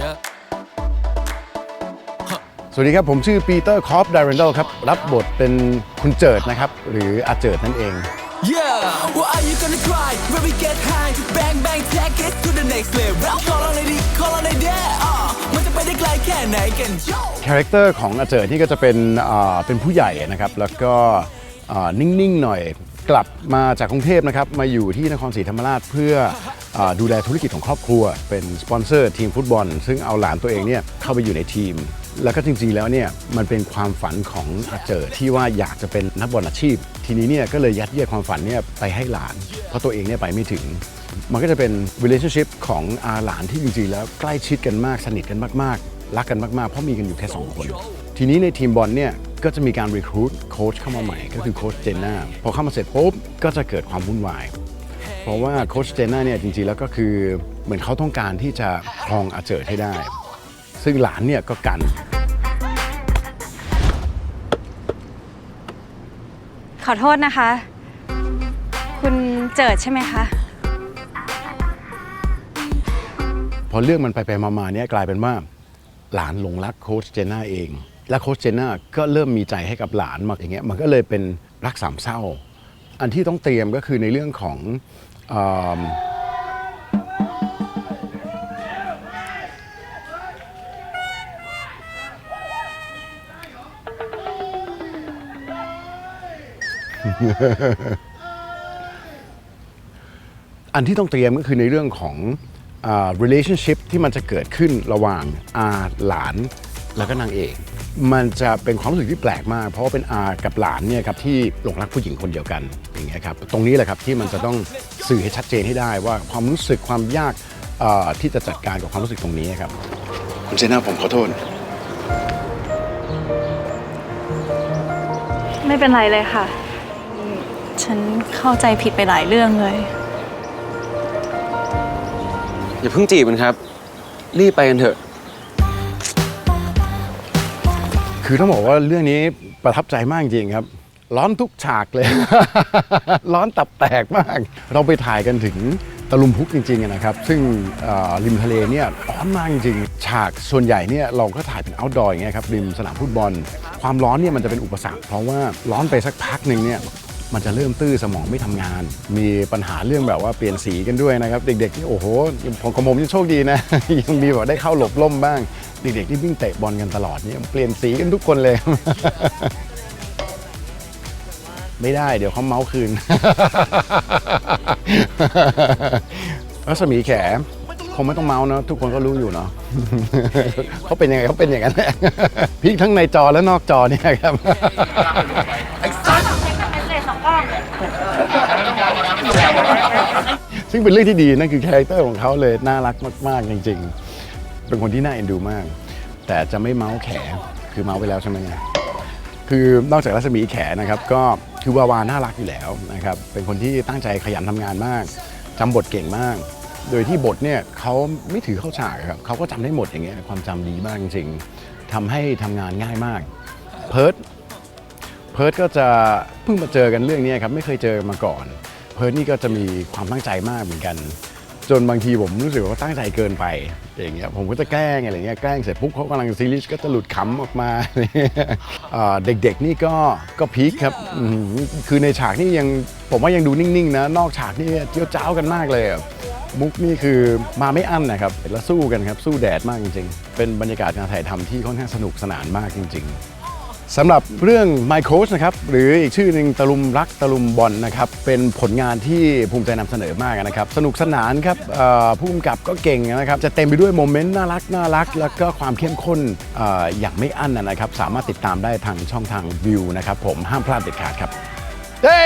Yeah. สวัสดีครับ ผมชื่อปีเตอร์คอฟดาร์เรนเดลครับ รับบทเป็นคุณเจิดนะครับ หรืออาเจิดนั่นเอง Yeah. What are you gonna try? When we get high, bang bang, take it to the next level. Call on it, call on it, yeah. อะมันจะไปได้ไกลแค่ไหนกัน Yo. คาแรคเตอร์ของอาเจิดนี่ก็จะเป็นอ่าเป็นผู้ใหญ่นะครับ แล้วก็อ่านิ่งๆหน่อย กลับมาจากกรุงเทพนะครับมาอยู่ที่นครศรีธรรมราชเพื่ออดูแลธุรกิจของครอบครัว เป็นสปอนเซอร์ทีมฟุตบอล ซึ่งเอาหลานตัวเองเนี่ยเข้าไปอยู่ในทีม แล้วก็จริงๆแล้วเนี่ยมันเป็นความฝันของอาเจิดที่ว่าอยากจะเป็นนักบอลอาชีพ ทีนี้เนี่ยก็เลยยัดเยียดความฝันเนี่ยไปให้หลาน เพราะตัวเองเนี่ยไปไม่ถึง มันก็จะเป็น relationship ของอาหลานที่จริงๆแล้วใกล้ชิดกันมากสนิทกันมากๆ รักกันมากๆ เพราะมีกันอยู่แค่ 2 คน ทีนี้ในทีมบอลเนี่ย ก็จะมีการ recruit โค้ชเข้ามาใหม่ก็คือโค้ชเจนน่าพอเข้ามาเสร็จปุ๊บก็จะเกิดความวุ่นวาย เพราะว่าโค้ชเจนน่าเนี่ยจริงๆ แล้วก็คือเหมือนเขาต้องการที่จะครองอาเจิดให้ได้ ซึ่งหลานเนี่ยก็กันขอโทษนะคะ คุณเจิดใช่ไหมคะ พอเรื่องมันไปไปมาๆเนี่ยกลายเป็นว่าหลานหลงรักโค้ชเจนน่าเอง และโค้ชเจนน่าก็เริ่มมีใจให้กับหลานมากอย่างเงี้ยมันก็เลยเป็นรักสามเศร้า อันที่ต้องเตรียมก็คือในเรื่องของเอ่ออันที่ต้องเตรียมก็คือในเรื่องของอ relationship ที่มันจะเกิดขึ้นระหว่างอาหลานแล้วก็นางเอก มันจะเป็นความรู้สึกที่แปลกมาก เพราะว่าเป็นอากับหลานเนี่ยครับที่หลงรักผู้หญิงคนเดียวกันอย่างเงี้ยครับตรงนี้แหละครับที่มันจะต้องสื่อให้ชัดเจนให้ได้ว่าความรู้สึกความยากเอ่อที่จะจัดการกับความรู้สึกตรงนี้ครับ คุณเจน่าผมขอโทษ ไม่เป็นไรเลยค่ะ ฉันเข้าใจผิดไปหลายเรื่องเลย อย่าเพิ่งจีบมันครับ รีบไปกันเถอะ คือต้องบอกว่าเรื่องนี้ประทับใจมากจริงครับ ร้อนทุกฉากเลย ร้อนตับแตกมาก เราไปถ่ายกันถึงตะลุมพุกจริงๆนะครับ ซึ่งริมทะเลเนี่ยร้อนมากจริง ฉากส่วนใหญ่เนี่ยเราก็ถ่ายเป็น outdoor อย่างเงี้ยครับริมสนามฟุตบอล ความร้อนเนี่ยมันจะเป็นอุปสรรค เพราะว่าร้อนไปสักพักหนึ่งเนี่ย มันจะเริ่มตื้อสมองไม่ทำงาน มีปัญหาเรื่องแบบว่าเปลี่ยนสีกันด้วยนะครับ เด็กๆที่โอ้โหผมของผมยังโชคดีนะ ยังมีแบบได้เข้าหลบล่มบ้าง เด็กๆที่วิ่งเตะบอลกันตลอดนี่เปลี่ยนสีกันทุกคนเลย ไม่ได้เดี๋ยวเขาเมาส์คืนรัศมีแขคงไม่ต้องเมาส์นะทุกคนก็รู้อยู่เนาะเขาเป็นยังไงเขาเป็นอย่างนั้นแหละพีคทั้งในจอและนอกจอเนี่ยครับ ซึ่งเป็นเรื่องที่ดีนั่นคือคาแรคเตอร์ของเขาเลยน่ารักมากๆจริง ๆ เป็นคนที่น่าเอ็นดูมาก แต่จะไม่เมาส์แขคือเมาส์ไปแล้วใช่ไหมเนี่ยคือนอกจากรัศมีแขนะครับก็คือวาวาน่ารักอยู่แล้วนะครับเป็นคนที่ตั้งใจขยันทำงานมากจำบทเก่งมาก โดยที่บทเนี่ยเขาไม่ถือเข้าฉากครับเขาก็จำได้หมดอย่างเงี้ยความจำดีมากจริง ๆทำให้ทำงานง่ายมาก เพิร์ด พิร์ดก็จะเพิ่งมาเจอกันเรื่องนี้ครับไม่เคยเจอมาก่อน เพิร์ดนี่ก็จะมีความตั้งใจมากเหมือนกัน จนบางทีผมรู้สึกว่าตั้งใจเกินไปอย่างเงี้ยผมก็จะแกล้งอะไรเงี้ยแกล้งเสร็จปุ๊บเขากำลังซีรีส์ก็จะหลุดขำออกมาเด็กๆนี่ก็ก็พีคครับคือในฉากนี่ยังผมว่ายังดูนิ่งๆนะนอกฉากนี่เจียวจ้าวกันมากเลยมุกนี่คือมาไม่อั้นนะครับแล้วสู้กันครับสู้แดดมากจริง ๆ เป็นบรรยากาศการถ่ายทำที่ค่อนข้างสนุกสนานมากจริง ๆ สำหรับเรื่อง My Coach นะครับหรืออีกชื่อหนึ่งตะลุมรักตะลุมบอลนะครับเป็นผลงานที่ภูมิใจนำเสนอมากนะครับ สนุกสนานครับผู้กำกับก็เก่งนะครับจะเต็มไปด้วยโมเมนต์น่ารักน่ารัก แล้วก็ความเข้มข้นอออย่างไม่อั้นนะครับสามารถติดตามได้ทางช่องทางวิวนะครับผมห้ามพลาดเด็ดขาดครับเฮ้